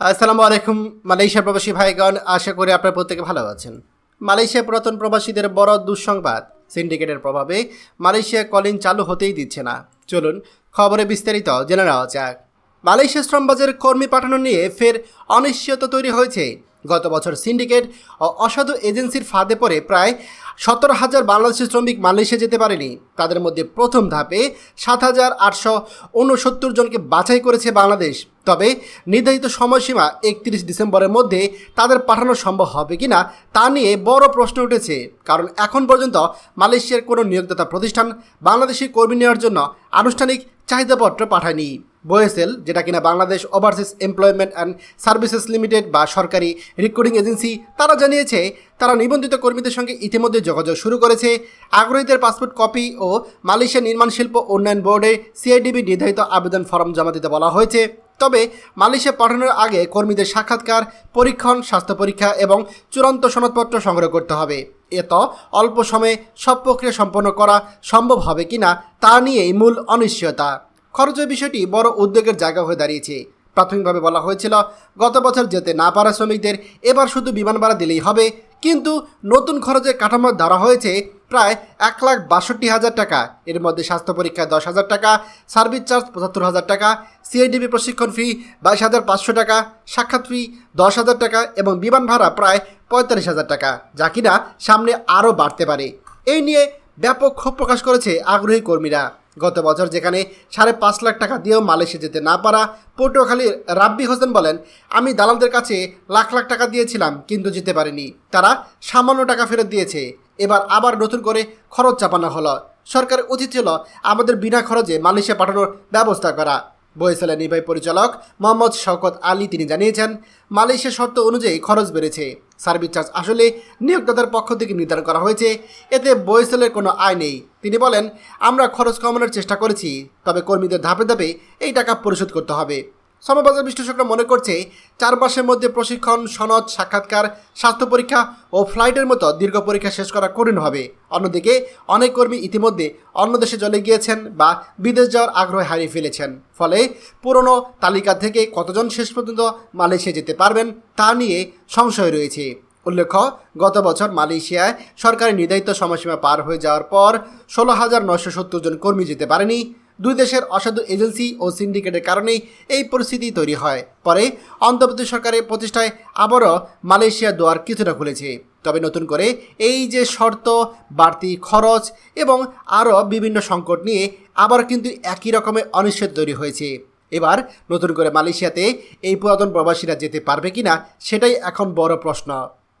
আসসালামু আলাইকুম, মালয়েশিয়ার প্রবাসী ভাইগণ, আশা করি আপনার প্রত্যেকে ভালো আছেন। মালয়েশিয়া পুরাতন প্রবাসীদের বড় দুঃসংবাদ, সিন্ডিকেটের প্রভাবে মালয়েশিয়া কলিং চালু হতেই দিচ্ছে না। চলুন, খবরে বিস্তারিত জেনে নেওয়া যাক। মালয়েশিয়া শ্রমবাজারের কর্মী পাঠানো নিয়ে ফের অনিশ্চয়তা তৈরি হয়েছে। গত বছর সিন্ডিকেট ও অসাধু এজেন্সির ফাঁদে পড়ে প্রায় সতেরো হাজার বাংলাদেশি শ্রমিক মালয়েশিয়া যেতে পারেনি। তাদের মধ্যে প্রথম ধাপে সাত হাজার আটশো উনসত্তর জনকে বাছাই করেছে বাংলাদেশ। তবে নির্ধারিত সময়সীমা একত্রিশ ডিসেম্বরের মধ্যে তাদের পাঠানো সম্ভব হবে কিনা তা নিয়ে বড় প্রশ্ন উঠেছে। কারণ এখন পর্যন্ত মালয়েশিয়ার কোনো নিয়োগদাতা প্রতিষ্ঠান বাংলাদেশি কর্মী নেওয়ার জন্য আনুষ্ঠানিক চাহিদাপত্র পাঠায়নি। বোয়েসেল, যেটা কিনা Bangladesh overseas employment and services limited বা সরকারি রিক্রুটিং এজেন্সি, তারা জানিয়েছে, তারা নিবন্ধিত কর্মীদের সঙ্গে ইতিমধ্যে যোগাযোগ শুরু করেছে। আগ্রহীদের পাসপোর্ট কপি ও মালয়েশিয়া নির্মাণ শিল্প উন্নয়ন বোর্ডে সিআইডিবি নির্ধারিত আবেদন ফর্ম জমা দিতে বলা হয়েছে। তবে মালয়েশিয়া পাঠানোর আগে কর্মীদের সাক্ষাৎকার, পরীক্ষণ, স্বাস্থ্য পরীক্ষা এবং চূড়ান্ত সনদপত্র সংগ্রহ করতে হবে। এত অল্প সময়ে সব প্রক্রিয়া সম্পন্ন করা সম্ভব হবে কিনা তা নিয়েই মূল অনিশ্চয়তা। খরচের বিষয়টি বড় উদ্যোগের জায়গা হয়ে দাঁড়িয়েছে। প্রাথমিকভাবে বলা হয়েছিল, গত বছর যেতে না পারা শ্রমিকদের এবার শুধু বিমান ভাড়া দিলেই হবে। কিন্তু নতুন খরচের কাঠামো ধরা হয়েছে প্রায় এক লাখ বাষট্টি হাজার টাকা। এর মধ্যে স্বাস্থ্য পরীক্ষায় দশ হাজার টাকা, সার্ভিস চার্জ পঁচাত্তর হাজার টাকা, সিআইডিবি প্রশিক্ষণ ফি বাইশ হাজার পাঁচশো টাকা, সাক্ষাৎ ফি দশ হাজার টাকা এবং বিমান ভাড়া প্রায় পঁয়তাল্লিশ হাজার টাকা, যা কিনা সামনে আরও বাড়তে পারে। এই নিয়ে ব্যাপক ক্ষোভ প্রকাশ করেছে আগ্রহী কর্মীরা। গত বছর যেখানে সাড়ে পাঁচ লাখ টাকা দিয়েও মালয়েশিয়া যেতে না পারা পটুয়াখালীর রাব্বি হোসেন বলেন, আমি দালালদের কাছে লাখ লাখ টাকা দিয়েছিলাম, কিন্তু যেতে পারিনি। তারা সামান্য টাকা ফেরত দিয়েছে। এবার আবার নতুন করে খরচ চাপানো হলো। সরকারের উচিত ছিল আমাদের বিনা খরচে মালয়েশিয়া পাঠানোর ব্যবস্থা করা। বয়েসালের নির্বাহী পরিচালক মোহাম্মদ শওকত আলী তিনি জানিয়েছেন, মালয়েশিয়া শর্ত অনুযায়ী খরচ বেড়েছে। সার্ভিস চার্জ আসলে নিয়োগদাতার পক্ষ থেকে নির্ধারণ করা হয়েছে। এতে বয়সেলের কোনো আয় নেই। তিনি বলেন, আমরা খরচ কমানোর চেষ্টা করেছি, তবে কর্মীদের ধাপে ধাপে এই টাকা পরিশোধ করতে হবে। সমবাজার বিশ্লেষকরা মনে করছে চার মাসের মধ্যে প্রশিক্ষণ, সনদ, সাক্ষাৎকার, স্বাস্থ্য পরীক্ষা ও ফ্লাইটের মতো দীর্ঘ পরীক্ষা শেষ করা কঠিন হবে। অন্যদিকে, অনেক কর্মী ইতিমধ্যে অন্য দেশে চলে গিয়েছেন বা বিদেশ যাওয়ার আগ্রহ হারিয়ে ফেলেছেন। ফলে পুরনো তালিকা থেকে কতজন শেষ পর্যন্ত মালয়েশিয়া যেতে পারবেন তা নিয়ে সংশয় রয়েছে। উল্লেখ্য, গত বছর মালয়েশিয়ায় সরকারি নির্ধারিত সময়সীমা পার হয়ে যাওয়ার পর ষোলো হাজার নয়শো সত্তর জন কর্মী যেতে পারেনি। দুই দেশের অসাধু এজেন্সি ও সিন্ডিকেটের কারণেই এই পরিস্থিতি তৈরি হয়। পরে অন্তর্বর্তী সরকারের প্রতিষ্ঠায় আবারও মালয়েশিয়া দোয়ার কিছুটা খুলেছে। তবে নতুন করে এই যে শর্ত, বাড়তি খরচ এবং আরও বিভিন্ন সংকট নিয়ে আবার কিন্তু একই রকমের অনিশ্চিত তৈরি হয়েছে। এবার নতুন করে মালয়েশিয়াতে এই পুরাতন প্রবাসীরা যেতে পারবে কিনা, সেটাই এখন বড় প্রশ্ন।